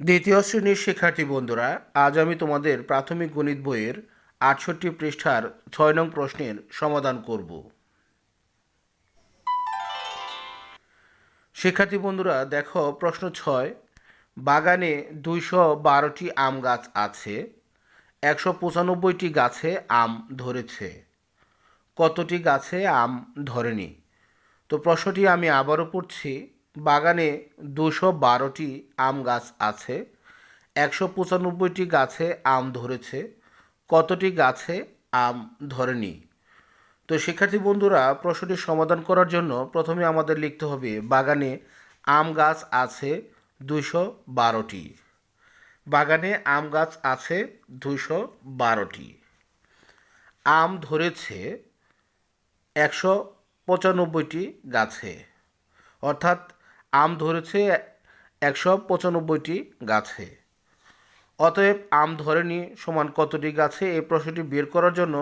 দ্বিতীয় শ্রেণির শিক্ষার্থী বন্ধুরা, আজ আমি তোমাদের প্রাথমিক গণিত বইয়ের আটষট্টি পৃষ্ঠার ছয় নং প্রশ্নের সমাধান করব। শিক্ষার্থী বন্ধুরা, দেখো প্রশ্ন ছয়, বাগানে দুইশো বারোটি আম গাছ আছে, একশো পঁচানব্বইটি গাছে আম ধরেছে, কতটি গাছে আম ধরেনি? তো প্রশ্নটি আমি আবারও পড়ছি। বাগানে দুশো বারোটি আম গাছ আছে, একশো পঁচানব্বইটি গাছে আম ধরেছে, কতটি গাছে আম ধরেনি? তো শিক্ষার্থী বন্ধুরা, প্রশ্নটি সমাধান করার জন্য প্রথমে আমাদের লিখতে হবে, বাগানে আম গাছ আছে দুইশো বারোটি। বাগানে আম গাছ আছে দুইশো বারোটি। আম ধরেছে একশো পঁচানব্বইটি গাছে, অর্থাৎ আম ধরেছে একশো পঁচানব্বইটি গাছে। অতএব আম ধরেনি সমান কতটি গাছে? এই প্রশ্নটি বের করার জন্য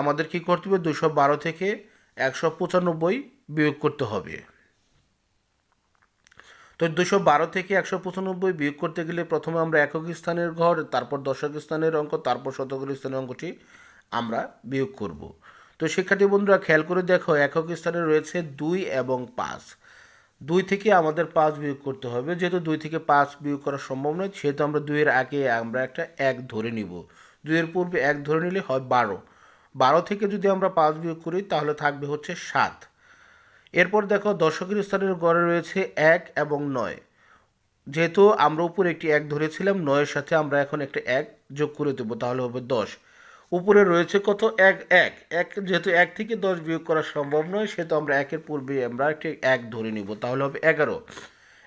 আমাদের কি করতে হবে? দুশো বারো থেকে একশো পঁচানব্বই বিয়োগ করতে হবে। তো দুশো বারো থেকে একশো পঁচানব্বই বিয়োগ করতে গেলে প্রথমে আমরা একক স্থানের ঘর, তারপর দশক স্থানের অঙ্ক, তারপর শতকের স্থানের অঙ্কটি আমরা বিয়োগ করব। তো শিক্ষার্থী বন্ধুরা, খেয়াল করে দেখো, একক স্থানে রয়েছে দুই এবং পাঁচ। দুই থেকে আমাদের পাঁচ বিয়োগ করতে হবে। যেহেতু দুই থেকে পাঁচ বিয়োগ করা সম্ভব নয়, সেহেতু আমরা দুইয়ের আগে আমরা একটা এক ধরে নিব। দুইয়ের পূর্বে এক ধরে নিলে হয় বারো। বারো থেকে যদি আমরা পাঁচ বিয়োগ করি, তাহলে থাকবে হচ্ছে সাত। এরপর দেখো, দশকের স্থানের গড়ে রয়েছে এক এবং নয়। যেহেতু আমরা উপরে একটি এক ধরেছিলাম, নয়ের সাথে আমরা এখন একটা এক যোগ করে দেবো, তাহলে হবে দশ। উপরে রয়েছে কত? এক এক। এক যেহেতু এক থেকে দশ বিয়োগ করা সম্ভব নয়, সেহেতু আমরা একের পূর্বে আমরা একটি এক ধরে নিব, তাহলে হবে এগারো।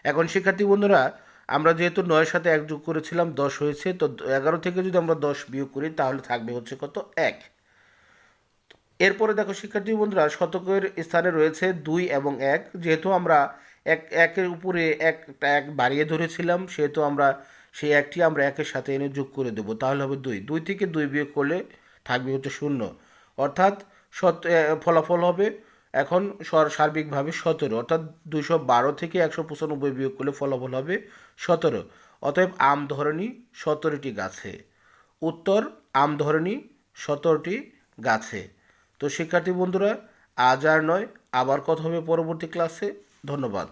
এখন শিক্ষার্থী বন্ধুরা, আমরা যেহেতু নয়ের সাথে এক যোগ করেছিলাম, দশ হয়েছে, তো এগারো থেকে যদি আমরা দশ বিয়োগ করি, তাহলে থাকবে হচ্ছে কত? এক। এরপরে দেখো শিক্ষার্থী বন্ধুরা, শতকের স্থানে রয়েছে দুই এবং এক। যেহেতু আমরা এক, একের উপরে একটা এক বাড়িয়ে ধরেছিলাম, সেহেতু আমরা সেই একটি আমরা একের সাথে এনে যোগ করে দেবো, তাহলে হবে দুই। দুই থেকে দুই বিয়োগ করলে থাকবে হচ্ছে শূন্য। অর্থাৎ সত ফলাফল হবে এখন সার্বিকভাবে সতেরো। অর্থাৎ দুশো বারো থেকে একশো পঁচানব্বই বিয়োগ করলে ফলাফল হবে সতেরো। অতএব আম ধরনী সতেরোটি গাছে। উত্তর, আম ধরনী সতেরোটি গাছে। তো শিক্ষার্থী বন্ধুরা, আজ আর নয়, আবার কথা হবে পরবর্তী ক্লাসে ধন্যবাদ।